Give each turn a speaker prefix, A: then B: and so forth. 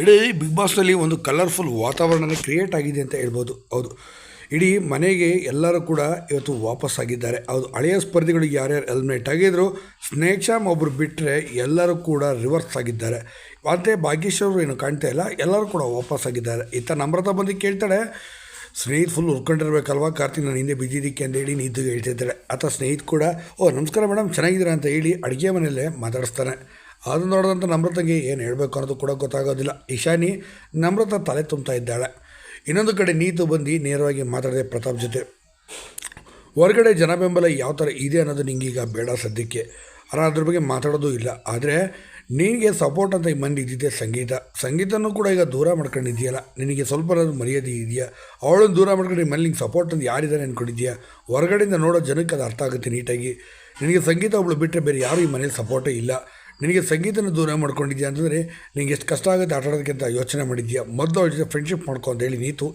A: ಇಡೀ ಬಿಗ್ ಬಾಸ್ನಲ್ಲಿ ಒಂದು colourful ವಾತಾವರಣನೇ create ಆಗಿದೆ ಅಂತ ಹೇಳ್ಬೋದು. ಹೌದು. ಇಡೀ ಮನೆಗೆ ಎಲ್ಲರೂ ಕೂಡ ಇವತ್ತು ವಾಪಸ್ ಆಗಿದ್ದಾರೆ. ಹೌದು, ಹಳೆಯ ಸ್ಪರ್ಧಿಗಳಿಗೆ ಯಾರ್ಯಾರು ಎಲಿಮಿನೇಟ್ ಆಗಿದ್ರು ಸ್ನೇಕ್ ಶಾಮ್ ಒಬ್ಬರು ಬಿಟ್ಟರೆ ಎಲ್ಲರೂ ಕೂಡ ರಿವರ್ಸ್ ಆಗಿದ್ದಾರೆ. ಮತ್ತು ಭಾಗ್ಯೇಶ್ವರು ಏನು ಕಾಣ್ತಾ ಇಲ್ಲ, ಎಲ್ಲರೂ ಕೂಡ ವಾಪಸ್ ಆಗಿದ್ದಾರೆ. ಇತ್ತ ನಮ್ರತ ಬಂದು ಕೇಳ್ತಾಳೆ, ಸ್ನೇಹಿತ ಫುಲ್ ಉರ್ಕೊಂಡಿರ್ಬೇಕಲ್ವಾ? ಕಾರ್ತಿಕ್, ನಾನು ಹಿಂದೆ ಬಿದ್ದಿದ್ದಕ್ಕೆ ಅಂತ ಹೇಳಿ ನಿದ್ದು ಹೇಳ್ತಿದ್ದಾಳೆ ಆತ ಸ್ನೇಹಿತ ಕೂಡ, ಓ, ನಮಸ್ಕಾರ ಮೇಡಮ್ ಚೆನ್ನಾಗಿದ್ದೀರಾ? ಅಂತ ಹೇಳಿ ಅಡುಗೆ ಮನೆಯಲ್ಲೇ ಮಾತಾಡಿಸ್ತಾನೆ. ಅದು ನೋಡಿದಂಥ ನಮ್ರತಗೆ ಏನು ಹೇಳಬೇಕು ಅನ್ನೋದು ಕೂಡ ಗೊತ್ತಾಗೋದಿಲ್ಲ. ಇಶಾನಿ ನಮ್ರತ ತಲೆ ತುಂಬ್ತಾ ಇದ್ದಾಳೆ. ಇನ್ನೊಂದು ಕಡೆ ನೀತು ಬಂದು ನೇರವಾಗಿ ಮಾತಾಡಿದೆ ಪ್ರತಾಪ್ ಜೊತೆ. ಹೊರಗಡೆ ಜನ ಬೆಂಬಲ ಯಾವ ಥರ ಇದೆ ಅನ್ನೋದು ನಿಂಗೀಗ ಬೇಡ ಸದ್ಯಕ್ಕೆ. ಅರ ಅದ್ರ ಬಗ್ಗೆ ಮಾತಾಡೋದು ಇಲ್ಲ. ಆದರೆ ನಿನಗೆ ಸಪೋರ್ಟ್ ಅಂತ ಮಂದಿ ಇದ್ದಿದ್ದೆ ಸಂಗೀತ. ಸಂಗೀತನೂ ಕೂಡ ಈಗ ದೂರ ಮಾಡ್ಕೊಂಡಿದ್ದೀಯಲ್ಲ. ನಿನಗೆ ಸ್ವಲ್ಪ ಮರ್ಯಾದೆ ಇದೆಯಾ? ಅವಳನ್ನು ದೂರ ಮಾಡ್ಕೊಂಡು ಮೇಲೆ ನಿಂಗೆ ಸಪೋರ್ಟ್ ಅಂತ ಯಾರಿದ್ದಾರೆ ಅಂದ್ಕೊಂಡಿದ್ಯಾ ಹೊರಗಡೆಯಿಂದ ನೋಡೋ ಜನಕ್ಕೆ ಅದು ಅರ್ಥ ಆಗುತ್ತೆ ನೀಟಾಗಿ. ನಿನಗೆ ಸಂಗೀತ ಅವಳು ಬಿಟ್ಟರೆ ಬೇರೆ ಯಾರು ಈ ಮನೇಲಿ ಸಪೋರ್ಟೇ ಇಲ್ಲ. ನಿನಗೆ ಸಂಗೀತನ ದೂರ ಮಾಡ್ಕೊಂಡಿದ್ಯಾ ಅಂತಂದರೆ ನಿಂಗೆ ಎಷ್ಟು ಕಷ್ಟ ಆಗುತ್ತೆ ಆಟ ಆಡೋದಕ್ಕಿಂತ ಯೋಚನೆ ಮಾಡಿದ್ಯಾ? ಮೊದಲು ಅವ್ರ ಜೊತೆ ಫ್ರೆಂಡ್ಶಿಪ್ ಮಾಡ್ಕೊ ಅಂತ ಹೇಳಿ ನೀತು